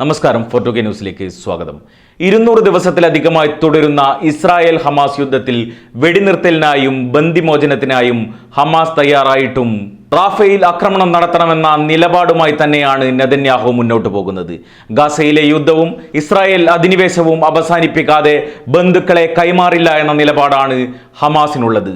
നമസ്കാരം ഫോർട്ടോ കെ ന്യൂസിലേക്ക് സ്വാഗതം. ഇരുന്നൂറ് ദിവസത്തിലധികമായി തുടരുന്ന ഇസ്രായേൽ ഹമാസ് യുദ്ധത്തിൽ വെടിനിർത്തലിനായും ബന്ദിമോചനത്തിനായും ഹമാസ് തയ്യാറായിട്ടും റാഫേൽ ആക്രമണം നടത്തണമെന്ന നിലപാടുമായി തന്നെയാണ് നെതന്യാഹു മുന്നോട്ട് പോകുന്നത്. ഗാസയിലെ യുദ്ധവും ഇസ്രായേൽ അധിനിവേശവും അവസാനിപ്പിക്കാതെ ബന്ധുക്കളെ കൈമാറില്ല എന്ന നിലപാടാണ് ഹമാസിനുള്ളത്.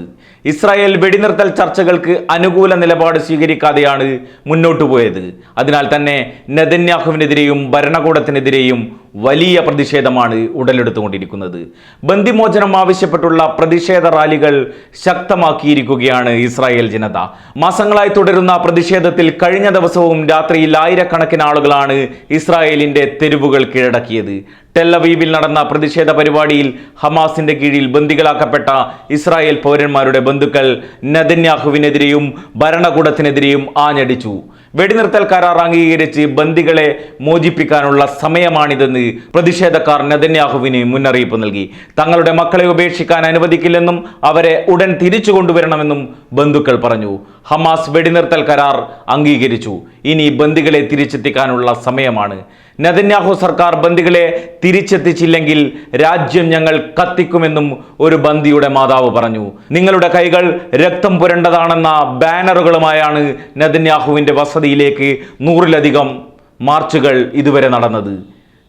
ഇസ്രായേൽ വെടിനിർത്തൽ ചർച്ചകൾക്ക് അനുകൂല നിലപാട് സ്വീകരിക്കാതെയാണ് മുന്നോട്ടു പോയത്. അതിനാൽ തന്നെ നെതന്യാഹുവിനെതിരെയും ഭരണകൂടത്തിനെതിരെയും വലിയ പ്രതിഷേധമാണ് ഉടലെടുത്തുകൊണ്ടിരിക്കുന്നത്. ബന്ദിമോചനം ആവശ്യപ്പെട്ടുള്ള പ്രതിഷേധ റാലികൾ ശക്തമാക്കിയിരിക്കുകയാണ് ഇസ്രായേൽ ജനത. മാസങ്ങളായി തുടരുന്ന പ്രതിഷേധത്തിൽ കഴിഞ്ഞ ദിവസവും രാത്രിയിൽ ആയിരക്കണക്കിന് ആളുകളാണ് ഇസ്രായേലിന്റെ തെരുവുകൾ കീഴടക്കിയത്. ടെല്ലവീവിൽ നടന്ന പ്രതിഷേധ പരിപാടിയിൽ ഹമാസിന്റെ കീഴിൽ ബന്ദികളാക്കപ്പെട്ട ഇസ്രായേൽ പൗരന്മാരുടെ ബന്ധുക്കൾ നദന്യാഹുവിനെതിരെയും ഭരണകൂടത്തിനെതിരെയും ആഞ്ഞടിച്ചു. വെടിനിർത്തൽ കരാർ അംഗീകരിച്ച് ബന്ദികളെ മോചിപ്പിക്കാനുള്ള സമയമാണിതെന്ന് പ്രതിഷേധക്കാർ നെതന്യാഹുവിന് മുന്നറിയിപ്പ് നൽകി. തങ്ങളുടെ മക്കളെ ഉപേക്ഷിക്കാൻ അനുവദിക്കില്ലെന്നും അവരെ ഉടൻ തിരിച്ചു കൊണ്ടുവരണമെന്നും ബന്ധുക്കൾ പറഞ്ഞു. ഹമാസ് വെടിനിർത്തൽ കരാർ അംഗീകരിച്ചു. ഇനി ബന്ദികളെ തിരിച്ചെത്തിക്കാനുള്ള സമയമാണ്. നെതന്യാഹു സർക്കാർ ബന്ദികളെ തിരിച്ചെത്തിച്ചില്ലെങ്കിൽ രാജ്യം ഞങ്ങൾ കത്തിക്കുമെന്നും ഒരു ബന്ദിയുടെ മാതാവ് പറഞ്ഞു. നിങ്ങളുടെ കൈകൾ രക്തം പുരണ്ടതാണെന്ന ബാനറുകളുമായാണ് നെതന്യാഹുവിന്റെ വസതിയിലേക്ക് നൂറിലധികം മാർച്ചുകൾ ഇതുവരെ നടന്നത്.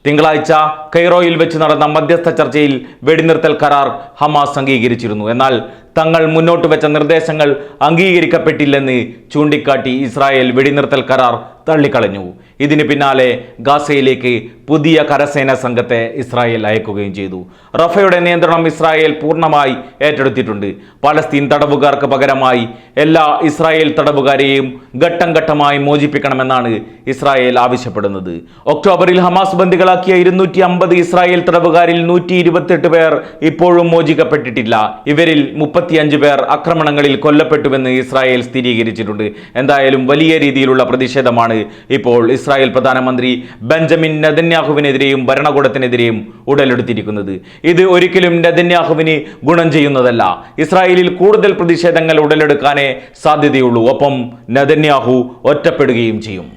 തിങ്കളാഴ്ച കൈറോയിൽ വെച്ച് നടന്ന മധ്യസ്ഥ ചർച്ചയിൽ വെടിനിർത്തൽ കരാർ ഹമാസ് അംഗീകരിച്ചിരുന്നു. എന്നാൽ തങ്ങൾ മുന്നോട്ട് വെച്ച നിർദ്ദേശങ്ങൾ അംഗീകരിക്കപ്പെട്ടില്ലെന്ന് ചൂണ്ടിക്കാട്ടി ഇസ്രായേൽ വെടിനിർത്തൽ കരാർ തള്ളിക്കളഞ്ഞു. ഇതിന് പിന്നാലെ ഗാസയിലേക്ക് പുതിയ കരസേന സംഘത്തെ ഇസ്രായേൽ അയക്കുകയും ചെയ്തു. റഫയുടെ നിയന്ത്രണം ഇസ്രായേൽ പൂർണമായി ഏറ്റെടുത്തിട്ടുണ്ട്. പലസ്തീൻ തടവുകാർക്ക് പകരമായി എല്ലാ ഇസ്രായേൽ തടവുകാരെയും ഘട്ടം ഘട്ടമായി മോചിപ്പിക്കണമെന്നാണ് ഇസ്രായേൽ ആവശ്യപ്പെടുന്നത്. ഒക്ടോബറിൽ ഹമാസ് ബന്ദികളാക്കിയ ഇരുന്നൂറ്റി അമ്പത് ഇസ്രായേൽ തടവുകാരിൽ നൂറ്റി ഇരുപത്തെട്ട് പേർ ഇപ്പോഴും മോചിക്കപ്പെട്ടിട്ടില്ല. ഇവരിൽ മുപ്പത്തിയഞ്ച് പേർ ആക്രമണങ്ങളിൽ കൊല്ലപ്പെട്ടുവെന്ന് ഇസ്രായേൽ സ്ഥിരീകരിച്ചിട്ടുണ്ട്. എന്തായാലും വലിയ രീതിയിലുള്ള പ്രതിഷേധമാണ് ഇപ്പോൾ ഇസ്രായേൽ പ്രധാനമന്ത്രി ബെഞ്ചമിൻ നെതന്യാഹുവിനെതിരെയും ഭരണകൂടത്തിനെതിരെയും ഉടലെടുത്തിരിക്കുന്നത്. ഇത് ഒരിക്കലും നെതന്യാഹുവിന് ഗുണം ചെയ്യുന്നതല്ല. ഇസ്രായേലിൽ കൂടുതൽ പ്രതിഷേധങ്ങൾ ഉടലെടുക്കാനേ സാധ്യതയുള്ളൂ. ഒപ്പം നെതന്യാഹു ഒറ്റപ്പെടുകയും ചെയ്യും.